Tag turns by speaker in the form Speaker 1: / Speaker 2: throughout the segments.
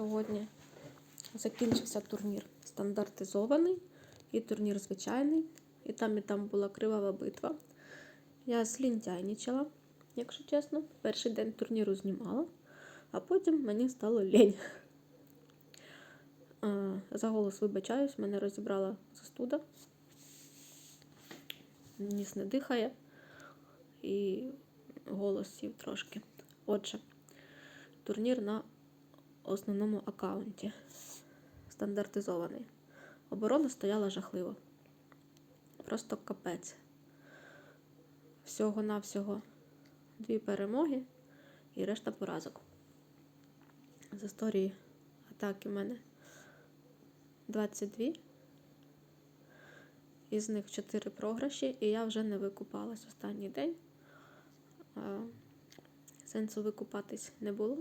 Speaker 1: сьогодні закінчився турнір стандартизований і турнір звичайний. І там, і там була кривава битва. Я слінтяйнічала, якщо чесно. Перший день турніру знімала, а потім мені стало лень. Е, За голос вибачаюсь, мене розібрала застуда. Ніс не дихає і голос сів трошки. Отже, турнір на основному аккаунті. Стандартизований. Оборона стояла жахливо. Просто капець. Всього-навсього дві перемоги і решта поразок. З історії атаки в мене 22. Із них 4 програші, і я вже не викупалась останній день. Сенсу викупатись не було.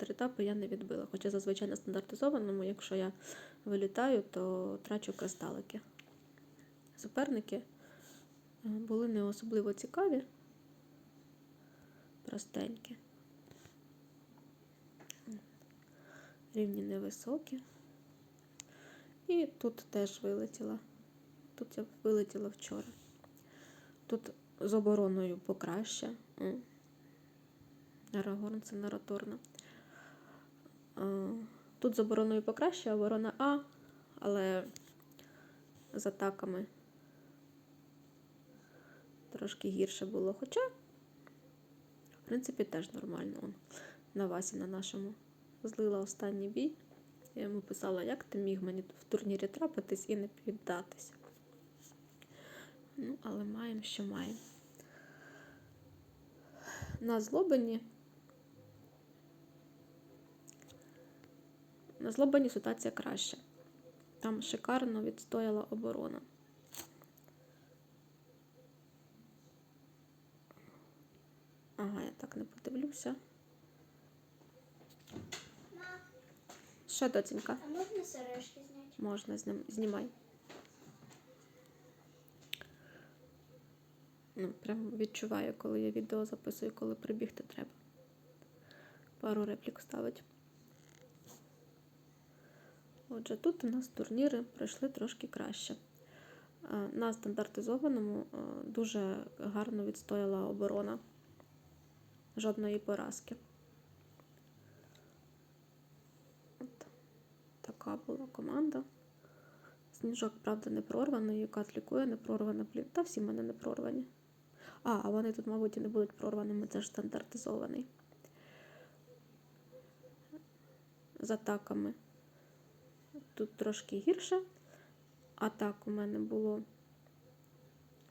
Speaker 1: Три етапи я не відбила. Хоча зазвичай на стандартизованому, якщо я вилітаю, то трачу кристалики. Суперники е, були не особливо цікаві, простенькі. Рівні невисокі. І тут теж вилетіла. Тут я вилетіла вчора. Тут з обороною покраще. Арагорн це нараторна. Е, Тут з обороною покраще, оборона А, але з атаками трошки гірше було. Хоча, в принципі, теж нормально. Он, на Васі на нашому злила останній бій. Я йому писала, як ти міг мені в турнірі трапитись і не піддатись. Ну, але маємо, що маємо. На злобині. На злобині ситуація краща. Там шикарно відстояла оборона. Ага, я так не подивлюся. Що, доцінька?
Speaker 2: А можна сережки зняти?
Speaker 1: Можна знім- знімай. Ну, прям відчуваю, коли я відео записую, коли прибігти треба. Пару реплік ставить. Отже, тут у нас турніри пройшли трошки краще. Е, На стандартизованому е, дуже гарно відстояла оборона. Жодної поразки. От. Така була команда. Сніжок, правда, не прорваний, Юкат лікує, не прорвана, блін. Та всі в мене не прорвані. А, а вони тут, мабуть, і не будуть прорваними, це ж стандартизований. З атаками. Тут трошки гірше. Атак у мене було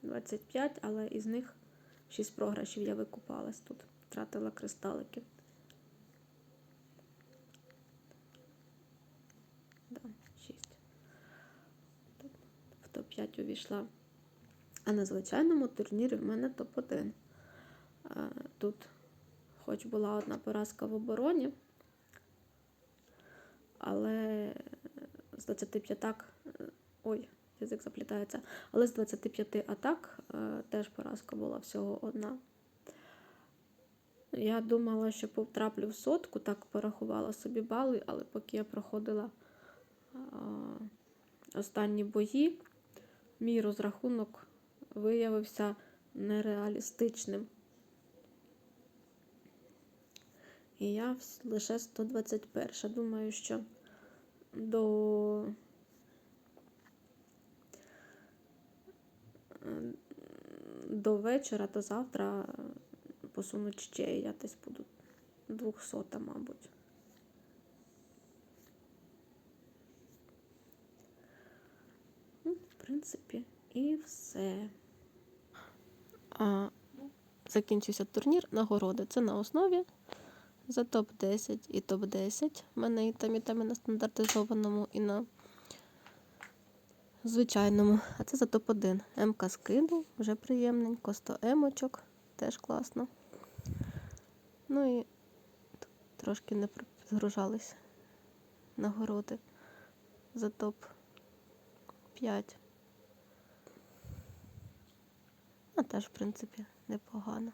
Speaker 1: 25, але із них 6 програшів я викупалась тут. Втратила кристалики. Да, 6. В топ-5 увійшла. А на звичайному турнірі в мене топ-1. Е, Тут, хоч була одна поразка в обороні, але з 25 атак, е, ой, язик заплітається, але з 25 атак е, теж поразка була всього одна. Я думала, що потраплю в сотку, так порахувала собі бали, але поки я проходила а, останні бої, мій розрахунок виявився нереалістичним. І я лише 121. Думаю, що до е, до вечора, до завтра е, посунуть ще, я десь буду 200, мабуть. Ну, в принципі, і все. А, закінчився турнір нагороди. Це на основі за топ-10 і топ-10. У мене і там, і там і на стандартизованому, і на звичайному. А це за топ-1. МК скину, вже приємненько. 100 емочок, теж класно. Ну і трошки не згружались нагороди за топ-5. Ну, теж, в принципі, непогано.